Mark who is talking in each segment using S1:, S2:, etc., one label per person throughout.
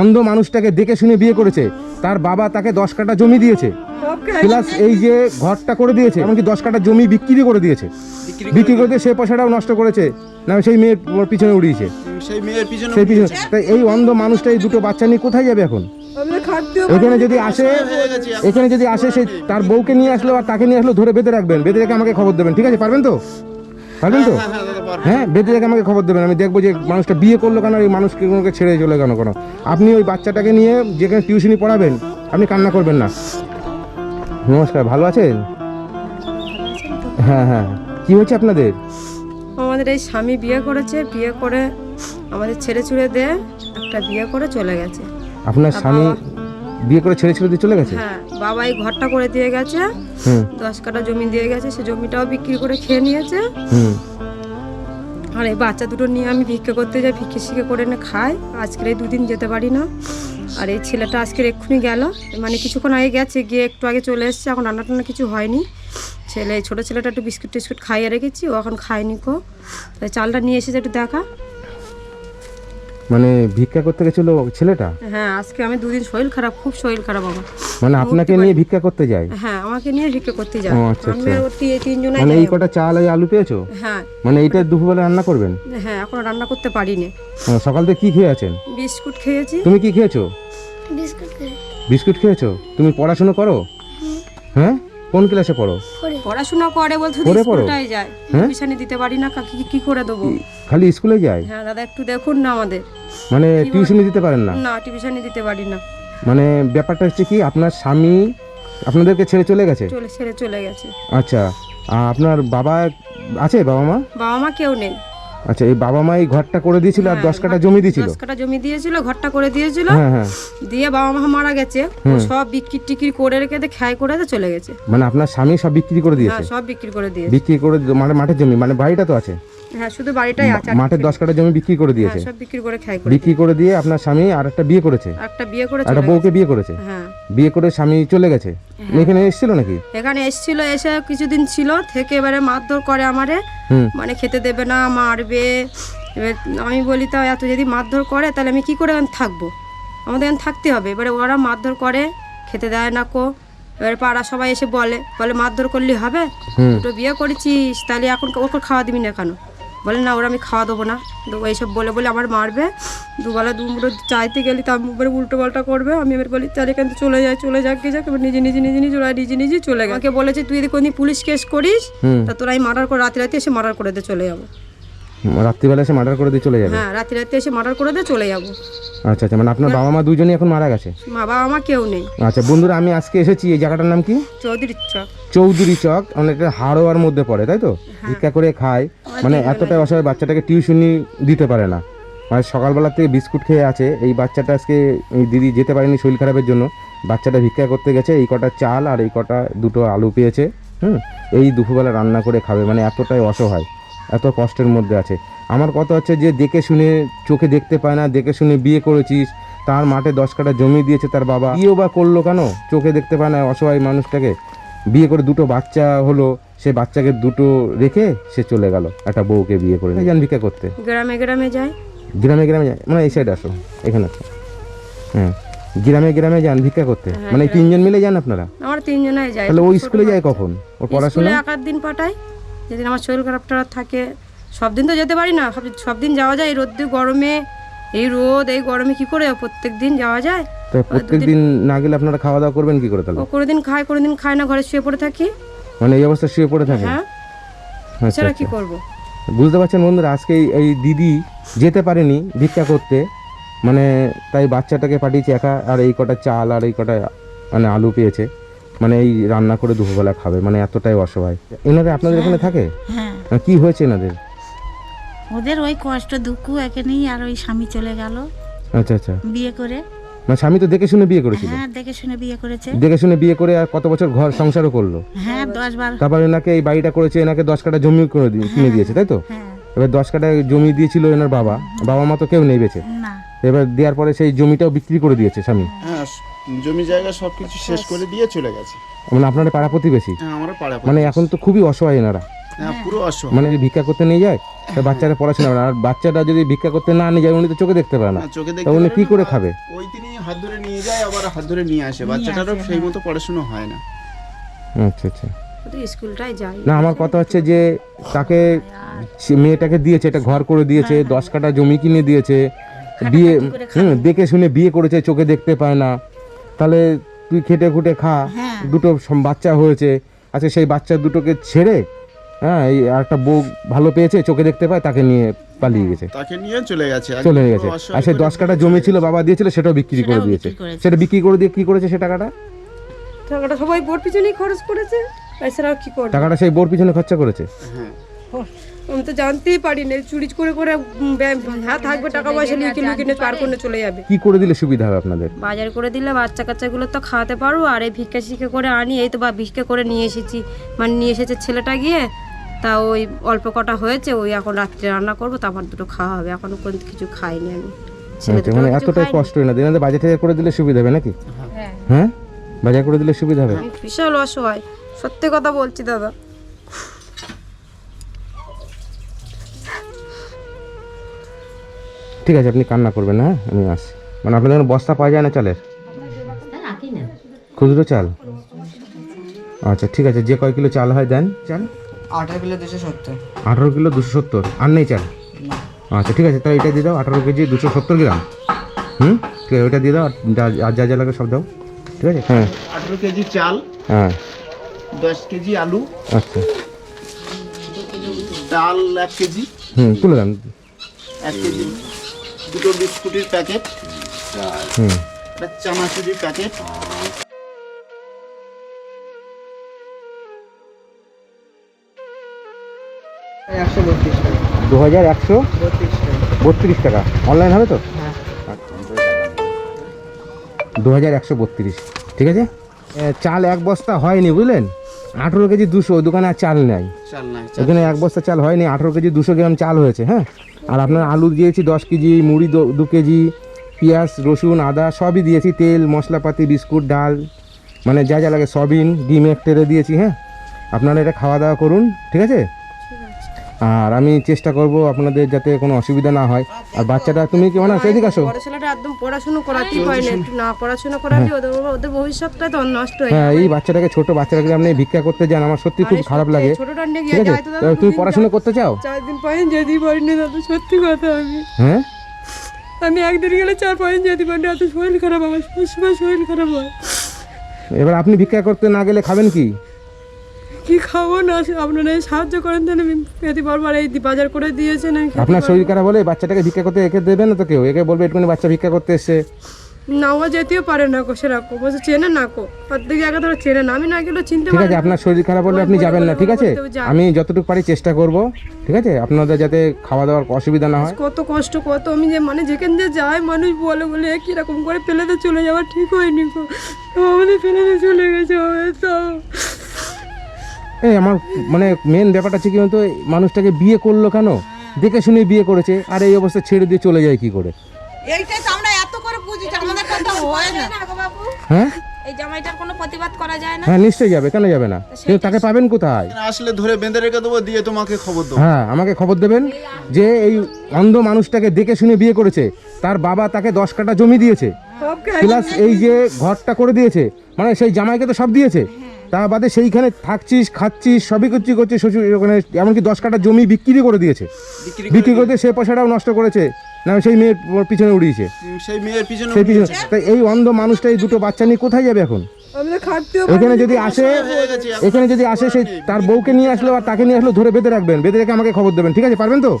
S1: অন্ধ মানুষটাকে দেখে শুনে বিয়ে করেছে। তার বাবা তাকে দশ কাঠা জমি দিয়েছে। প্লাস এই যে ঘরটা করে দিয়েছে এমনকি দশ কাঠা জমি বিক্রি করে দিয়েছে। বিক্রি করে দিয়ে সেই পয়সাটাও নষ্ট করেছে। না সেই মেয়ের পিছনে উড়িয়েছে।
S2: সেই মেয়ের পিছনে
S1: সেই পিছনে তাই এই অন্ধ মানুষটা এই দুটো বাচ্চা নিয়ে কোথায় যাবে এখন? এখানে যদি আসে এখানে যদি আসে সেই তার বউকে নিয়ে আসলো আর তাকে নিয়ে আসলো ধরে বেঁধে রাখবেন। বেঁধে রেখে আমাকে খবর দেবেন। ঠিক আছে পারবেন তো? পারবেন তো?
S2: হ্যাঁ পারব।
S1: হ্যাঁ বেঁধে রেখে আমাকে খবর দেবেন। আমি দেখব যে মানুষটা বিয়ে করল কেন এই মানুষকে কোনোকে ছেড়ে চলে কেন কেন। আপনি ওই বাচ্চাটাকে নিয়ে যেখানে টিউশনি পড়াবেন আপনি কান্না করবেন না। নমস্কার ভালো আছেন? হ্যাঁ হ্যাঁ। কি হয়েছে আপনাদের?
S3: আমাদের এই স্বামী বিয়ে করেছে বিয়ে করে আমাদের ছেড়ে ছুড়ে দিয়ে একটা বিয়ে করে চলে গেছে।
S1: আপনার স্বামী বিয়ে করে ছেড়ে ছেড়ে দিয়ে চলে গেছে?
S3: হ্যাঁ বাবা এই ঘরটা করে দিয়ে গেছে দশ কাটা জমি দিয়ে গেছে সে জমিটাও বিক্রি করে খেয়ে নিয়েছে। আর এই বাচ্চা দুটো নিয়ে আমি ভিক্ষে করতে যাই ভিক্ষে শিখে করে এনে খাই আজকের এই দুদিন যেতে পারি না। আর এই ছেলেটা আজকের এক্ষুনি গেল মানে কিছুক্ষণ আগে গেছে গিয়ে একটু আগে চলে এসছে এখন রান্না টান্না কিছু হয়নি। ছেলে ছোটো ছেলেটা একটু বিস্কুট টিস্কুট খাইয়ে রেখেছি ও এখন খায়নি কো। তাই চালটা নিয়ে এসেছে একটু দেখা।
S1: মানে ভিক্ষা করতে গেছিল ছেলেটা?
S3: হ্যাঁ আজকে আমি দুদিন শরীর খারাপ খুব শরীর খারাপ আমার।
S1: মানে আপনাকে নিয়ে ভিক্ষা করতে যায়?
S3: হ্যাঁ আমাকে নিয়ে ভিক্ষা করতে যাই
S1: ও, আচ্ছা,
S3: আমি আর ওর
S1: মানে এই কটা চাল আর আলু পেয়েছ?
S3: হ্যাঁ।
S1: মানে এইটা দুপুরবেলা রান্না করবেন?
S3: হ্যাঁ এখন রান্না করতে পারিনি।
S1: সকাল থেকে কি খেয়ে আছেন?
S3: বিস্কুট খেয়েছি।
S1: তুমি কি খেয়েছো? বিস্কুট খেয়েছো। তুমি পড়াশোনা করো? হ্যাঁ? কোন ক্লাসে পড়ো?
S3: পড়াশোনা করে বলতে শুধু
S1: পড়ে পড়ো?
S3: যায়।
S1: হ্যাঁ?
S3: দিতে পারি না কাকি কি করে দেবো?
S1: খালি স্কুলে যায়?
S3: হ্যাঁ দাদা একটু দেখুন না আমাদের।
S1: মানে টিউশনি দিতে পারেন না?
S3: না টিউশনি দিতে পারি না।
S1: মানে ব্যাপারটা হচ্ছে কি আপনার স্বামী আপনাদেরকে ছেড়ে চলে গেছে?
S3: চলে ছেড়ে চলে গেছে।
S1: আচ্ছা আর আপনার বাবা আছে বাবা মা?
S3: বাবা মা কেউ নেই।
S1: আচ্ছা এই বাবা মা এই ঘরটা করে দিয়েছিল আর দশ কাটা জমি দিয়েছিল?
S3: দশ কাটা জমি দিয়েছিল ঘরটা করে দিয়েছিল।
S1: হ্যাঁ হ্যাঁ।
S3: দিয়ে বাবা মা মারা গেছে। ও সব বিক্রি টিক্রি করে রেখে দিয়ে খাই করে দিয়ে চলে গেছে।
S1: মানে আপনার স্বামী সব বিক্রি করে দিয়েছে?
S3: হ্যাঁ সব বিক্রি করে দিয়েছে।
S1: বিক্রি করে মানে মাঠের জমি মানে বাড়িটা তো আছে?
S3: হ্যাঁ শুধু বাড়িটাই আছে
S1: মাঠের দশ কাটা জমি বিক্রি করে দিয়েছে।
S3: হ্যাঁ, সব বিক্রি করে খাই করে
S1: বিক্রি করে দিয়ে আপনার স্বামী আর একটা বিয়ে করেছে।
S3: একটা বিয়ে করে
S1: একটা বউকে বিয়ে করেছে।
S3: হ্যাঁ।
S1: বিয়ে করে স্বামী চলে গেছে। এখানে এসেছিল নাকি?
S3: এখানে এসেছিল এসে কিছুদিন ছিল থেকে এবারে মারধর করে আমারে। মানে খেতে দেবে না মারবে। এবার আমি বলি তা এত যদি মারধর করে তাহলে আমি কি করে থাকব? আমাদের এখানে থাকতে হবে। এবারে ওরা মারধর করে খেতে দেয় না কো। এবারে পাড়া সবাই এসে বলে বলে মারধর করলে হবে? দুটো বিয়ে করেছিস তাহলে এখন ওকে খাওয়া দিবি না কেন? বলে না ওরা আমি খাওয়া দেবো না। তো এইসব বলে বলে আমার মারবে। দুবেলা দুমুটো চাইতে গেলে তার উপরে উল্টো পাল্টা করবে। আমি এবার বলি তাহলে কিন্তু থেকে চলে যায় চলে যাক গে যাক। এবার নিজে নিজে নিজে নিজে ওরা নিজে নিজে চলে গেছে। আমাকে বলেছে তুই যদি কোনদিন পুলিশ কেস করিস তা তোরা আমি মার্ডার করে রাতে রাতে এসে মার্ডার করে দিয়ে চলে যাব।
S1: রাত্রিবেলা এসে মার্ডার করে দিয়ে চলে যাবে?
S3: হ্যাঁ রাতে রাতে এসে মার্ডার করে দিয়ে চলে যাব।
S1: আচ্ছা আচ্ছা মানে আপনার বাবা মা দুজনই এখন মারা গেছে?
S3: মা বাবা মা কেউ নেই।
S1: আচ্ছা বন্ধুরা আমি আজকে এসেছি এই জায়গাটার নাম কি?
S3: চৌধুরীর চক।
S1: চৌধুরী চক মানে এটা হাড়োয়ার মধ্যে পড়ে তাই তো?
S3: হ্যাঁ।
S1: ভিক্ষা করে খায় মানে এতটাই অসহায় বাচ্চাটাকে টিউশনি দিতে পারে না। মানে সকালবেলা থেকে বিস্কুট খেয়ে আছে এই বাচ্চাটা আজকে এই দিদি যেতে পারেনি শরীর খারাপের জন্য। বাচ্চাটা ভিক্ষা করতে গেছে এই কটা চাল আর এই কটা দুটো আলু পেয়েছে হুম? এই দুপুরবেলা রান্না করে খাবে মানে এতটাই অসহায়। এত কষ্টের মধ্যে আছে। আমার কথা হচ্ছে যে দেখে শুনে চোখে দেখতে পায় না দেখে শুনে বিয়ে করেছিস তার মাঠে দশ কাটা জমি দিয়েছে তার বাবা। বিয়েও বা করল কেন? চোখে দেখতে পায় না অসহায় মানুষটাকে। বিয়ে করে দুটো বাচ্চা হলো সে বাচ্চাকে দুটো রেখে সে চলে গেল। একটা বউকে বিয়ে করে যান ভিক্ষা করতে।
S3: গ্রামে গ্রামে যায়।
S1: গ্রামে গ্রামে যায়। মানে এই সাইডে আসো। এখানে আসো। হ্যাঁ। গ্রামে গ্রামে যান ভিক্ষা করতে। মানে তিনজন মিলে যান আপনারা?
S3: আমার তিনজনাই যায়
S1: তাহলে ওই স্কুলে যায় কখন? ওর পড়াশোনা?
S3: এক দিন পাঠাই যেদিন আমার শরীর খারাপটা থাকে সব দিন তো যেতে পারি না। সব- সব দিন যাওয়া যায় এই রোদ্দে গরমে। এই রোদ এই গরমে কি করে প্রত্যেক দিন যাওয়া যায়?
S1: তো প্রত্যেক দিন না গেলে আপনারা খাওয়া দাওয়া করবেন কি করে তাহলে?
S3: ও কোনোদিন খায় কোনোদিন খায় না ঘরে শুয়ে পড়ে থাকি।
S1: মানে এই অবস্থা শুয়ে পড়ে থাকে?
S3: হ্যাঁ।
S1: আচ্ছা
S3: সেটা
S1: আচ্ছা।
S3: কি করব?
S1: বুঝতে পারছেন বন্ধুরা আজকে এই দিদি যেতে পারেনি ভিক্ষা করতে। মানে তাই বাচ্চাটাকে পাঠিয়েছে একা আর এই কটা চাল আর এই কটা মানে আলু পেয়েছে। মানে এই রান্না করে দুপুরবেলা খাবে মানে এতটাই অসহায়। এনাদের আপনাদের এখানে থাকে?
S4: হ্যাঁ
S1: আহ, কি হয়েছে এনাদের?
S4: ওদের ওই কষ্ট দুঃখ এখানেই আর ওই স্বামী চলে গেল।
S1: আচ্ছা আচ্ছা।
S4: বিয়ে করে।
S1: মানে স্বামী তো দেখে শুনে বিয়ে করেছিল?
S4: হ্যাঁ দেখে শুনে বিয়ে করেছে।
S1: দেখে শুনে বিয়ে করে আর কত বছর ঘর সংসারও করল?
S4: হ্যাঁ দশ বার
S1: তারপর এনাকে এই বাড়িটা করেছে এনাকে দশ কাটা জমি করে দিয়ে- কিনে দিয়েছে তাই তো?
S4: হ্যাঁ।
S1: এবার দশ কাটা জমি দিয়েছিল এনার বাবা। বাবা মা তো কেউ নেই বেঁচে।
S4: না।
S1: এবার দেওয়ার পরে সেই জমিটাও বিক্রি করে দিয়েছে স্বামী।
S2: হ্যাঁ জমি জায়গা সব কিছু শেষ করে দিয়ে চলে গেছে।
S1: মানে আপনারা পাড়া প্রতিবেশী?
S2: হ্যাঁ আমরা পাড়া
S1: মানে এখন তো খুবই অসহায় এনারা।
S2: হ্যাঁ পুরো অসহায়।
S1: মানে যদি ভিক্ষা করতে নিয়ে যায় তা বাচ্চারা পড়াশোনা করে আর বাচ্চাটা যদি ভিক্ষা করতে না নিয়ে যায় উনি তো চোখে দেখতে পারে না।
S2: হ্যাঁ, চোখে দেখতে
S1: উনি কি করে খাবে?
S2: ওই হাত ধরে নিয়ে যায় আবার হাত ধরে নিয়ে আসে। বাচ্চাটারও সেই মতো পড়াশোনা হয় না।
S1: আচ্ছা আচ্ছা।
S3: স্কুলটাই
S1: না আমার কথা হচ্ছে যে তাকে মেয়েটাকে দিয়েছে এটা ঘর করে দিয়েছে দশ কাঠা জমি কিনে দিয়েছে বিয়ে হুম দেখে শুনে বিয়ে করেছে চোখে দেখতে পায় না। তাহলে তুই খেটে খুটে খা।
S4: হ্যাঁ।
S1: দুটো বাচ্চা হয়েছে। আচ্ছা সেই বাচ্চা দুটোকে ছেড়ে হ্যাঁ এই একটা বউ ভালো পেয়েছে চোখে দেখতে পায় তাকে নিয়ে পালিয়ে গেছে।
S2: তাকে নিয়ে চলে গেছে। আর
S1: চলে গেছে। আর সেই দশ কাঠা জমি ছিল বাবা দিয়েছিল সেটাও বিক্রি করে দিয়েছে। সেটা বিক্রি করে দিয়ে কি করেছে সে টাকাটা?
S3: টাকাটা সবাই বোর পিছনেই খরচ করেছে। এছাড়াও কি করবে?
S1: টাকাটা সেই বোর পিছনে খরচা করেছে।
S2: হ্যাঁ।
S3: আমি তো জানতেই পারি না চুরি করে করে হ্যাঁ থাকবে টাকা পয়সা লুকিয়ে লুকিয়ে নিয়ে পার করে চলে যাবে।
S1: কি করে দিলে সুবিধা হবে আপনাদের?
S3: বাজার করে দিলে বাচ্চা কাচ্চাগুলো তো খাওয়াতে পারব আর এই ভিক্ষা শিক্ষা করে আনি এই তো বা ভিক্ষা করে নিয়ে এসেছি। মানে নিয়ে এসেছে ছেলেটা গিয়ে তা ওই অল্প কটা হয়েছে ওই এখন রাত্রে রান্না করব তারপর দুটো খাওয়া হবে। এখনও কোনো কিছু খাইনি আমি। ছেলে
S1: আচ্ছা মানে এতটাই কষ্ট হয় না? বাজার টাজার করে দিলে সুবিধা হবে নাকি? হ্যাঁ? বাজার করে দিলে সুবিধা হবে?
S3: বিশাল অসহায়। সত্যি কথা বলছি দাদা।
S1: ঠিক আছে আপনি কান্না করবেন হ্যাঁ? আমি আসি মানে আপনাদের বস্তা পাওয়া যায় না চালের? খুচরো চাল? আচ্ছা ঠিক আছে যে কয় কিলো চাল হয় দেন। চাল
S5: আঠারো কিলো দুশো সত্তর।
S1: আঠারো কিলো দুশো সত্তর আর নেই চাল? আচ্ছা ঠিক আছে তাহলে এটা দিয়ে দাও আঠারো কেজি দুশো সত্তর গ্রাম। হুম? ঠিক আছে ওইটা দিয়ে দাও আর যা- আর যা যা লাগে সব দাও। ঠিক আছে? হ্যাঁ।
S2: আঠেরো কেজি চাল
S1: হ্যাঁ।
S2: দশ কেজি আলু
S1: আচ্ছা।
S2: ডাল এক কেজি।
S1: হুম তুলে দেন।
S2: এক কেজি। দুটো বিস্কুটের প্যাকেট
S1: হুম।
S2: একটা চানাচুরির প্যাকেট।
S5: একশো বত্রিশ
S1: দু হাজার একশো?
S5: বত্রিশ টাকা।
S1: অনলাইন হবে তো?
S5: হ্যাঁ।
S1: দু হাজার একশো বত্রিশ। ঠিক আছে? চাল এক বস্তা হয়নি বুঝলেন? আঠেরো কেজি দুশো দোকানে আর চাল নেই। ওখানে এক বস্তা চাল হয়নি আঠেরো কেজি দুশো গ্রাম চাল হয়েছে হ্যাঁ? আর আপনার আলু দিয়েছি দশ কেজি মুড়ি দু- দু কেজি পেঁয়াজ রসুন আদা সবই দিয়েছি তেল মশলাপাতি বিস্কুট ডাল মানে যা যা লাগে সবিন ডিম এক টেরে দিয়েছি হ্যাঁ? আপনারা এটা খাওয়া দাওয়া করুন ঠিক আছে? আর আমি চেষ্টা করব আপনাদের যাতে কোনো অসুবিধা না হয়। আর বাচ্চাটা তুমি কি মানে সেদিকে আসো।
S3: বড় ছেলেটা একদম পড়াশুনো করাতেই হয় না একটু না পড়াশোনা করালে ওদের ওদের ভবিষ্যৎটা তো নষ্ট হয়ে
S1: হ্যাঁ এই বাচ্চাটাকে ছোট বাচ্চাটাকে আপনি ভিক্ষা করতে যান আমার সত্যি খুব খারাপ লাগে। ঠিক
S3: গিয়ে
S1: আছে তুমি পড়াশোনা করতে চাও?
S3: চার দিন পয়েন্ট যেতে পারিনি দাদা সত্যি কথা আমি।
S1: হ্যাঁ?
S3: আমি একদিন গেলে চার পয়েন্ট যেতে পারিনি এত শরীর খারাপ আমার শরীর খারাপ হয়।
S1: এবার আপনি ভিক্ষা করতে না গেলে খাবেন কি?
S3: কি খাব না আপনারা সাহায্য করেন তাহলে আমি খেতে পারব আর এই বাজার করে দিয়েছেন আমি খেতে
S1: আপনার শরীর খারাপ হলে বাচ্চাটাকে ভিক্ষা করতে একে দেবে না তো কেউ? একে বলবে একটুখানি বাচ্চা ভিক্ষা করতে
S3: না ও যেতেও পারে না কো সেরকম বলছে চেনে না কো প্রত্যেক জায়গা ধরে চেনে না। আমি না চিনতে
S1: ঠিক
S3: পারি
S1: আছে আপনার শরীর খারাপ হলে আপনি যাবেন না ঠিক আছে? আমি যতটুকু পারি চেষ্টা করব ঠিক আছে? আপনাদের যাতে খাওয়া দাওয়ার অসুবিধা না হয়।
S3: কত কষ্ট কত আমি যে মানে যেখানে যে যাই মানুষ বলে বলে "এ কীরকম করে ফেলেতে চলে যাওয়া ঠিক হয়নি গো। আমাদের ফেলেতে চলে গেছে
S1: এই আমার মানে মেন ব্যাপারটা হচ্ছে কি বলতো মানুষটাকে বিয়ে করল কেন? দেখে শুনে বিয়ে করেছে আর এই অবস্থা ছেড়ে দিয়ে চলে যায় কি করে?
S6: এইটাই তো আমরা এত করে বুঝি আমাদের কথা হয় না।
S1: হ্যাঁ?
S6: এই জামাইটার কোনো প্রতিবাদ করা যায় না?
S1: হ্যাঁ নিশ্চয়ই যাবে কেন যাবে না? কিন্তু তাকে পাবেন কোথায়?
S2: আসলে ধরে বেঁধে রেখে দেবো দিয়ে তোমাকে খবর দেবো।
S1: হ্যাঁ আমাকে খবর দেবেন যে এই অন্ধ মানুষটাকে দেখে শুনে বিয়ে করেছে তার বাবা তাকে দশ কাটা জমি দিয়েছে। প্লাস এই যে ঘরটা করে দিয়েছে মানে সেই জামাইকে তো সব দিয়েছে। তা বাদে সেইখানে থাকছিস খাচ্ছিস সবই করছিস করছিস শ্বশুর ওখানে এমনকি দশ কাটা জমি বিক্রি করে দিয়েছে।
S2: বিক্রি
S1: করে দিয়ে সে পয়সাটাও নষ্ট করেছে। না সেই মেয়ের পিছনে উড়িয়েছে।
S2: সেই মেয়ের পিছনে
S1: সেই পিছনে তাই এই অন্ধ মানুষটা এই দুটো বাচ্চা নিয়ে কোথায় যাবে এখন? এখানে যদি আসে
S2: হয়ে এখন।
S1: যদি আসে সেই তার বউকে নিয়ে আসলো আর তাকে নিয়ে আসলো ধরে বেঁধে রাখবেন। বেঁধে রেখে আমাকে খবর দেবেন। ঠিক আছে পারবেন তো?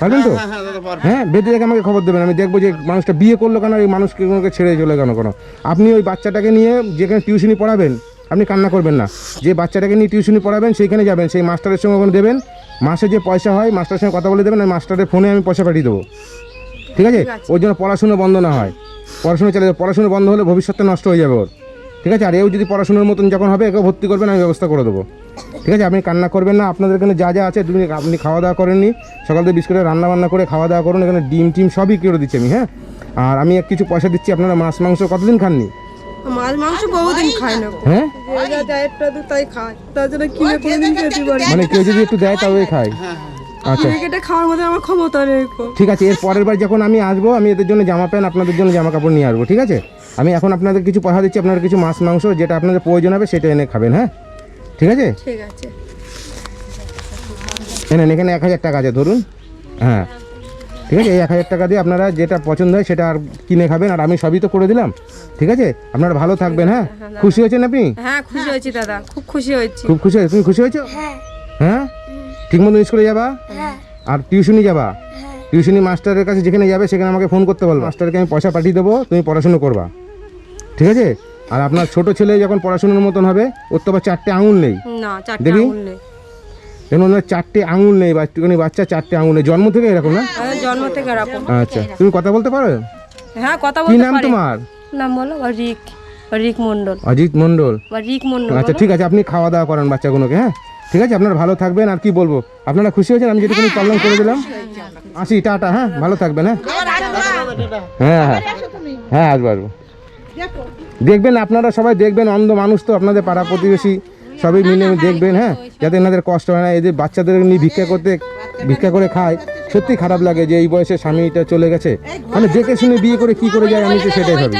S1: পারবেন তো?
S2: হ্যাঁ হ্যাঁ পারব।
S1: হ্যাঁ বেঁধে রেখে আমাকে খবর দেবেন। আমি দেখব যে মানুষটা বিয়ে করল কেন এই মানুষকে ছেড়ে চলে কেন কেন। আপনি ওই বাচ্চাটাকে নিয়ে যেখানে টিউশনি পড়াবেন আপনি কান্না করবেন না। যে বাচ্চাটাকে নিয়ে টিউশনি পড়াবেন সেইখানে যাবেন সেই মাস্টারের সঙ্গে ওখানে দেবেন। মাসে যে পয়সা হয় মাস্টারের সঙ্গে কথা বলে দেবেন ওই মাস্টারের ফোনে আমি পয়সা পাঠিয়ে দেবো। ঠিক আছে? ওর জন্য পড়াশুনো বন্ধ না হয়। পড়াশুনো চলে যাবে। পড়াশুনো বন্ধ হলে ভবিষ্যৎটা নষ্ট হয়ে যাবে ওর। ঠিক আছে? আর এও যদি পড়াশুনোর মতন যখন হবে একে ভর্তি করবেন আমি ব্যবস্থা করে দেবো। ঠিক আছে? আপনি কান্না করবেন না। আপনাদের এখানে যা যা আছে তুমি আপনি খাওয়া দাওয়া করেননি। সকাল থেকে বিস্কুটে রান্না বান্না করে খাওয়া দাওয়া করুন। এখানে ডিম টিম সবই করে দিচ্ছি আমি হ্যাঁ? আর আমি এক কিছু পয়সা দিচ্ছি। আপনারা মাছ মাংস কতদিন খাননি?
S3: মাছ মাংস বহুদিন খায় না।
S1: হ্যাঁ?
S3: একটু আধটু তাই খায়। তাছাড়া কিনে কোনোদিন খেতে পারি
S1: মানে কেউ যদি একটু দেয় তবে খায়। আচ্ছা।
S3: কিনে কেটে খাওয়ার মধ্যে আমার ক্ষমতা নেই
S1: ঠিক আছে এর পরের বার যখন আমি আসব আমি এদের জন্য জামা প্যান্ট আপনাদের জন্য জামা কাপড় নিয়ে আসব ঠিক আছে? আমি এখন আপনাদের কিছু পয়সা দিচ্ছি আপনাদের কিছু মাছ মাংস যেটা আপনাদের প্রয়োজন হবে সেটা এনে খাবেন হ্যাঁ? ঠিক আছে?
S3: ঠিক আছে।
S1: এনেন এখানে এক হাজার টাকা আছে ধরুন। হ্যাঁ। ঠিক আছে? এই এক হাজার টাকা দিয়ে আপনারা যেটা পছন্দ হয় সেটা আর কিনে খাবেন আর আমি সবই তো করে দিলাম। ঠিক আছে? আপনারা ভালো থাকবেন হ্যাঁ? খুশি হয়েছেন আপনি?
S3: হ্যাঁ খুশি হয়েছি দাদা। খুব খুশি হয়েছি।
S1: খুব খুশি হয়েছে তুমি খুশি হয়েছো? হ্যাঁ। ঠিক মতো স্কুলে যাবা? আর টিউশনি যাবা? টিউশনি মাস্টারের কাছে যেখানে যাবে সেখানে আমাকে ফোন করতে বলব। মাস্টারকে আমি পয়সা পাঠিয়ে দেবো তুমি পড়াশুনো করবা। ঠিক আছে? আর আপনার ছোট ছেলে যখন পড়াশুনোর মতন হবে ওর তো আবার চারটে আঙুল নেই।
S3: না চারটে
S1: দেখি।
S3: আঙুল
S1: ওনার চারটে আঙুল নেই বাচ্চা চারটে আঙুল নেই। জন্ম থেকে এরকম না?
S3: জন্ম থেকে এরকম
S1: আচ্ছা তুমি কথা বলতে পারো?
S3: হ্যাঁ কথা
S1: কি নাম তোমার?
S3: নাম বলো মন্ডল
S1: অজিত মন্ডল
S3: মন্ডল
S1: আচ্ছা ঠিক আছে আপনি খাওয়া দাওয়া করেন বাচ্চাগুলোকে হ্যাঁ? ঠিক আছে আপনারা ভালো থাকবেন আর কি বলব? আপনারা খুশি হয়েছেন? আমি যেটুকুনি প্রবলেম করে দিলাম। আসি টাটা হ্যাঁ? ভালো থাকবেন হ্যাঁ? হ্যাঁ হ্যাঁ। হ্যাঁ আসব আসব। দেখবেন আপনারা সবাই দেখবেন অন্ধ মানুষ তো আপনাদের পাড়া প্রতিবেশী সবাই মিলে দেখবেন হ্যাঁ? যাতে এনাদের কষ্ট হয় না এদের বাচ্চাদের নিয়ে ভিক্ষা করতে ভিক্ষা করে খায় সত্যি খারাপ লাগে যে এই বয়সে স্বামীটা চলে গেছে। মানে দেখে শুনে বিয়ে করে কি করে যায় আমি তো সেটাই ভাবি।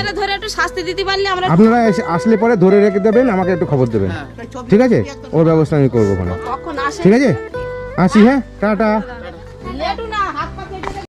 S1: আপনারা আসলে পরে ধরে রেখে দেবেন আমাকে একটু খবর দেবেন। ঠিক আছে? ওর ব্যবস্থা আমি করব ওখানে ঠিক আছে? আসি হ্যাঁ? টাটা।